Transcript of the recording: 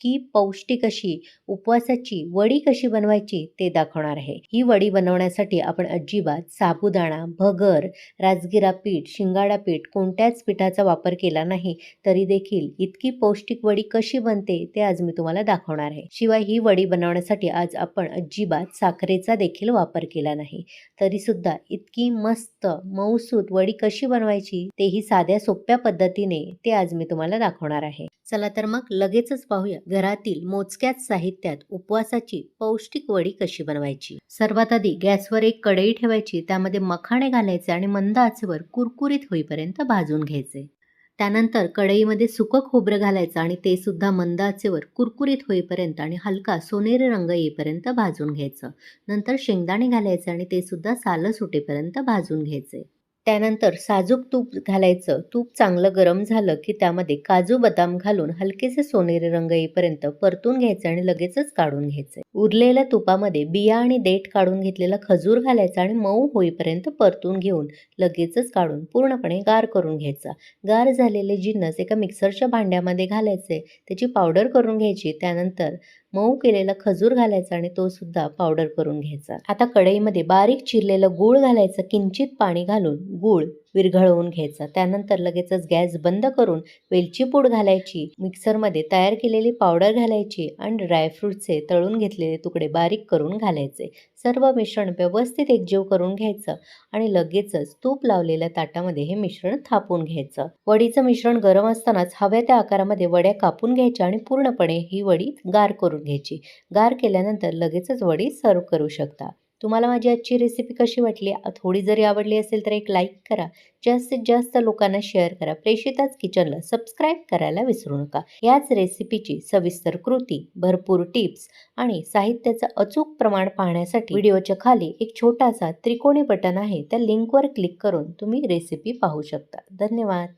की पौष्टिक अशी उपवासाची वडी कशी बनवायची ते दाखवणार आहे. ही वडी बनवण्यासाठी आपण अजिबात साबुदाणा भगर राजगिरा पीठ शिंगाडा पीठ कोणत्याच पिठाचा वापर केला नाही तरी देखील इतकी पौष्टिक वडी कशी बनते ते आज मी तुम्हाला दाखवणार आहे. शिवाय ही वडी बनवण्यासाठी आज आपण अजिबात साखरेचा देखील वापर केला नाही. तरी सुद्धा इतकी मस्त मऊसूत वडी कशी बनवायची तेही साध्या सोप्या पद्धतीने ते आज मी तुम्हाला दाखवणार आहे. चला तर मग लगेचच पाहूया घरातील मोजक्याच साहित्यात उपवासाची पौष्टिक वडी कशी बनवायची. सर्वात आधी गॅसवर एक कढई ठेवायची त्यामध्ये मखाणे घालायचे आणि मंद आचेवर कुरकुरीत होईपर्यंत भाजून घ्यायचे. त्यानंतर कढईमध्ये सुकं खोबरं घालायचं आणि ते सुद्धा मंद आचेवर कुरकुरीत होईपर्यंत आणि हलका सोनेरी रंग येईपर्यंत भाजून घ्यायचं. नंतर शेंगदाणे घालायचे आणि ते सुद्धा सालं सुटेपर्यंत भाजून घ्यायचे. त्यानंतर साजूक तूप घालायचं. तूप चांगलं गरम झालं की त्यामध्ये काजू बदाम घालून हलकेसे सोनेरी रंग येईपर्यंत परतून घ्यायचे आणि लगेचच काढून घ्यायचे. उरलेल्या तुपामध्ये बिया आणि देठ काढून घेतलेला खजूर घालायचा आणि मऊ होईपर्यंत परतून घेऊन लगेचच काढून पूर्णपणे गार करून घ्यायचा. गार झालेले जिन्नस एका मिक्सरच्या भांड्यामध्ये घालायचे. त्याची पावडर करून घ्यायची. त्यानंतर मऊ केलेला खजूर घालायचा आणि तो सुद्धा पावडर करून घ्यायचा. आता कढईमध्ये बारीक चिरलेलं गूळ घालायचं. किंचित पाणी घालून गूळ विरघळवून घ्यायचा. त्यानंतर लगेचच गॅस बंद करून वेलची पूड घालायची. मिक्सरमध्ये तयार केलेली पावडर घालायची आणि ड्रायफ्रूटचे तळून घेतलेले तुकडे बारीक करून घालायचे. सर्व मिश्रण व्यवस्थित एकजीव करून घ्यायचं आणि लगेचच तूप लावलेल्या ताटामध्ये हे मिश्रण थापून घ्यायचं. वडीचं मिश्रण गरम असतानाच हव्या त्या आकारामध्ये वड्या कापून घ्यायच्या आणि पूर्णपणे ही वडी गार करून घ्यायची. गार केल्यानंतर लगेचच वडी सर्व करू शकता. तुम्हाला माझी आजची रेसिपी कशी वाटली? थोडी जरी आवडली असेल तर एक लाईक करा. जास्तीत जास्त लोकांना शेअर करा. प्रेषिताच किचनला सबस्क्राईब करायला विसरू नका. याच रेसिपीची सविस्तर कृती भरपूर टिप्स आणि साहित्याचं अचूक प्रमाण पाहण्यासाठी व्हिडिओच्या खाली एक छोटासा त्रिकोणी बटन आहे. त्या लिंकवर क्लिक करून तुम्ही रेसिपी पाहू शकता. धन्यवाद.